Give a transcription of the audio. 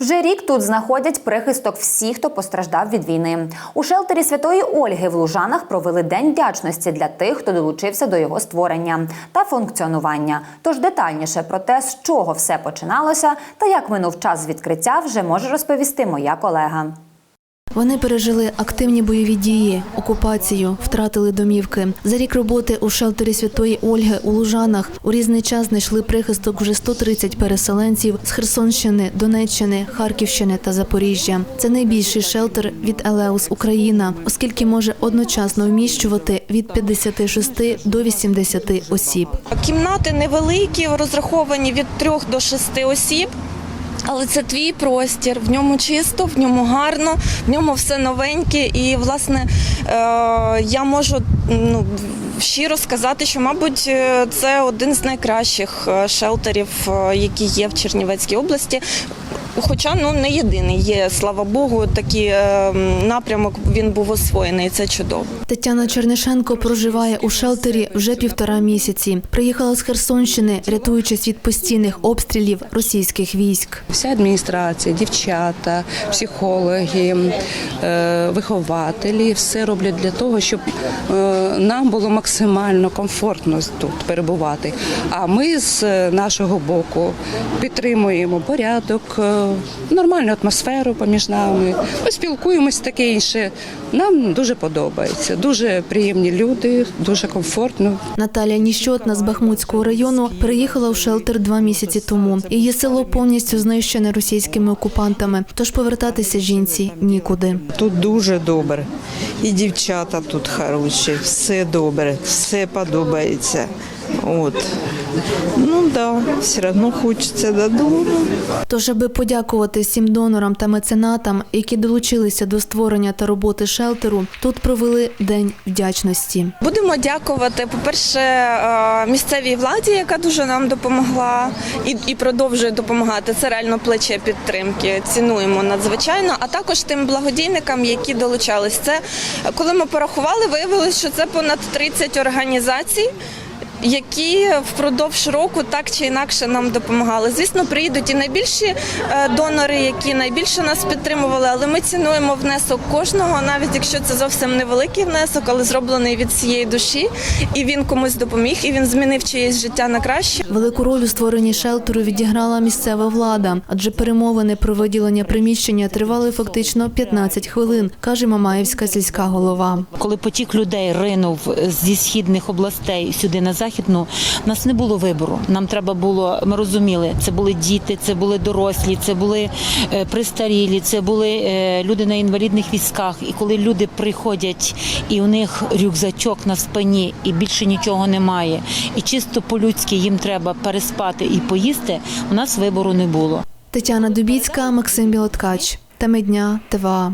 Вже рік тут знаходять прихисток всі, хто постраждав від війни. У шелтері Святої Ольги в Лужанах провели день вдячності для тих, хто долучився до його створення та функціонування. Тож детальніше про те, з чого все починалося та як минув час відкриття, вже може розповісти моя колега. Вони пережили активні бойові дії, окупацію, втратили домівки. За рік роботи у шелтері Святої Ольги у Лужанах у різний час знайшли прихисток вже 130 переселенців з Херсонщини, Донеччини, Харківщини та Запоріжжя. Це найбільший шелтер від Елеус Україна, оскільки може одночасно вміщувати від 56 до 80 осіб. Кімнати невеликі, розраховані від трьох до шести осіб. Але це твій простір, в ньому чисто, в ньому гарно, в ньому все новеньке. І, власне, е, я можу ну, щиро сказати, що, мабуть, е, це один з найкращих е, шелтерів, е, які є в Чернівецькій області. Хоча ну не єдиний є, слава Богу, такий е, напрямок він був освоєний. і Це чудово. Тетяна Чернишенко проживає у шелтері вже півтора місяці. Приїхала з Херсонщини, рятуючись від постійних обстрілів російських військ. Вся адміністрація, дівчата, психологи, е, вихователі все роблять для того, щоб е, нам було максимально комфортно тут перебувати. А ми з нашого боку підтримуємо порядок, е, нормальну атмосферу поміж нами. Ми спілкуємось таке інше. Нам дуже подобається. Дуже приємні люди, дуже комфортно. Наталія Ніщотна з Бахмутського району переїхала в шелтер два місяці тому. Її село повністю знищене російськими окупантами, тож повертатися жінці нікуди. Тут дуже добре. І дівчата тут хороші, все добре, все подобається. От. Ну да, все одно хочеться додому. Тож, аби подякувати всім донорам та меценатам, які долучилися до створення та роботи шелтеру, тут провели день вдячності. Будемо дякувати, по-перше, е, місцевій владі, яка дуже нам допомогла і, і продовжує допомагати. Це реально плече підтримки. Цінуємо надзвичайно. А також тим благодійникам, які долучались. Це коли ми порахували, виявилось, що це понад 30 організацій. Які впродовж року так чи інакше нам допомагали. Звісно, приїдуть і найбільші е, донори, які найбільше нас підтримували, але ми цінуємо внесок кожного, навіть якщо це зовсім невеликий внесок, але зроблений від всієї душі, і він комусь допоміг, і він змінив чиєсь життя на краще. Велику роль у створенні шелтеру відіграла місцева влада, адже перемовини про виділення приміщення тривали фактично 15 хвилин, каже Мамаївська сільська голова. Коли потік людей ринув зі східних областей сюди на західну, у нас не було вибору. Нам треба було, ми розуміли, це були діти, це були дорослі, це були е, пристарілі, це були е, люди на інвалідних візках. І коли люди приходять і у них рюкзачок на спині, і більше нічого немає, і чисто по-людськи їм треба переспати і поїсти, у нас вибору не було. Тетяна Дубіцька, Максим Білоткач. Теми дня ТВА.